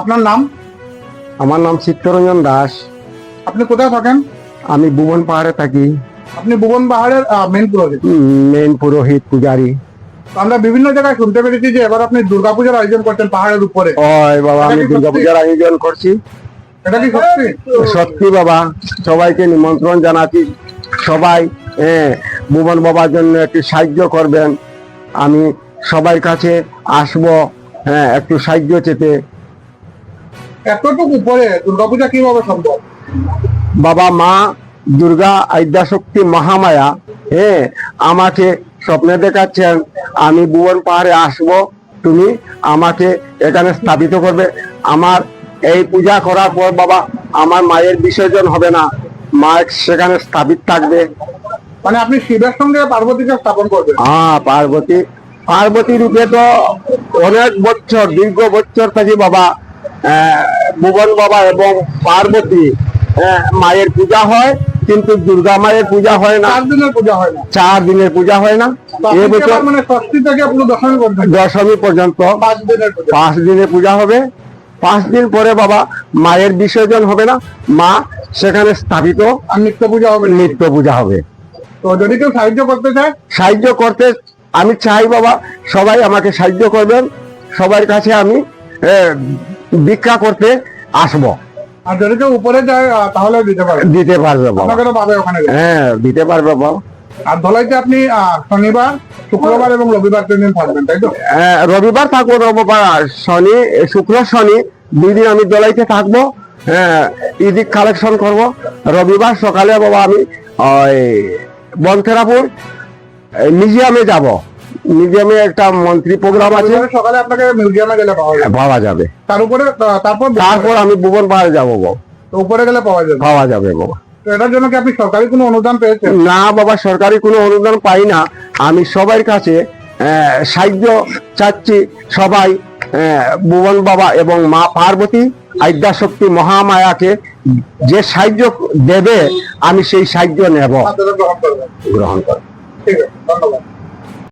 আপনার নাম? আমার নাম চিত্তরঞ্জন দাস। আপনি কোথায় থাকেন? আমি ভুবন পাহাড়ে থাকি। আপনি ভুবন পাহাড়ের মেন পুরোহিত। মেন পুরোহিত পূজারি। আমরা বিভিন্ন জায়গায় শুনতে পেরেছি যে এবার আপনি দুর্গাপূজার আয়োজন করছেন পাহাড়ের উপরে। বাবা আমি দুর্গাপূজার আয়োজন করছি। এটা কি সত্যি? সত্যি বাবা সবাইকে নিমন্ত্রণ জানাচ্ছি। সবাই হ্যাঁ, ভুবন বাবার জন্য একটু সাহায্য করবেন। আমি সবার কাছে আসব হ্যাঁ একটু সাহায্য চেতে। এতটুকু উপরে দুর্গাপূজা কীভাবে সম্ভব? বাবা মা দুর্গা আদ্যাশক্তি মহামায়া হ্যাঁ আমাকে স্বপ্নে দেখাচ্ছেন। আমি ভুবন পাহাড়ে আসব তুমি আমাকে এখানে স্থাপিত করবে। আমার এই পূজা করার পর বাবা আমার মায়ের বিসর্জন হবে না। মা সেখানে স্থাপিত থাকবে। মানে আপনি শিবের সঙ্গে পার্বতীকে স্থাপন করবেন? হ্যাঁ পার্বতী। পার্বতী রূপে তো অনেক বছর দীর্ঘ বছর থেকে বাবা ভুবন বাবা এবং পার্বতী মায়ের পূজা হয় কিন্তু দুর্গা মায়ের পূজা হয় না। চার দিনের পূজা হয় না। চার দিনের পূজা হয় না। এবছর মানে ষষ্ঠী থেকে পুরো দশমী পর্যন্ত। দশমী পর্যন্ত। পাঁচ দিনের পূজা। পাঁচ দিনের পূজা হবে। পাঁচ দিন পরে বাবা মায়ের বিসর্জন হবে না। মা সেখানে স্থাপিত। নিত্য পূজা হবে। নিত্য পূজা হবে। তো যদি কেউ সাহায্য করতে চায়? সাহায্য করতে আমি চাই বাবা সবাই আমাকে সাহায্য করবেন। সবার কাছে আমি ভিক্ষা করতে আসব। আর যদি কেউ উপরে যায় তাহলে দিতে পারে দিতে পারবে বাবা। পাবে ওখানে হ্যাঁ দিতে পারবে বাবা। আর ধলাইতে আপনি শনিবার শুক্রবার এবং রবিবার তিন দিন থাকবেন তাই তো? আহ, রবিবার থাকব রবিবার শনি শুক্র শনি দুই দিন আমি দলাইতে থাকব। হ্যাঁ ইদিক কালেকশন করব। রবিবার সকালে বাবা আমি ওই বনথেরাপুর মিউজিয়ামে যাব। মিউজিয়ামে একটা মন্ত্রী প্রোগ্রাম আছে। সকালে আপনাকে মিউজিয়ামে গেলে পাওয়া যাবে। পাওয়া যাবে। তার উপরে তারপর তারপর আমি ভুবন পাহাড়ে যাব গো। তো উপরে গেলে পাওয়া যাবে। পাওয়া যাবে বাবা তো এটার জন্য কি আপনি সরকারি কোনো অনুদান পেয়েছেন? না বাবা সরকারি কোনো অনুদান পাই না। আমি সবার কাছে সাহায্য চাচ্ছি সবাই ভুবন বাবা এবং মা পার্বতী আদ্যাশক্তি মহামায়াকে যে সাহায্য দেবে আমি সেই সাহায্য নেব। গ্রহণ করব। ঠিক আছে ধন্যবাদ।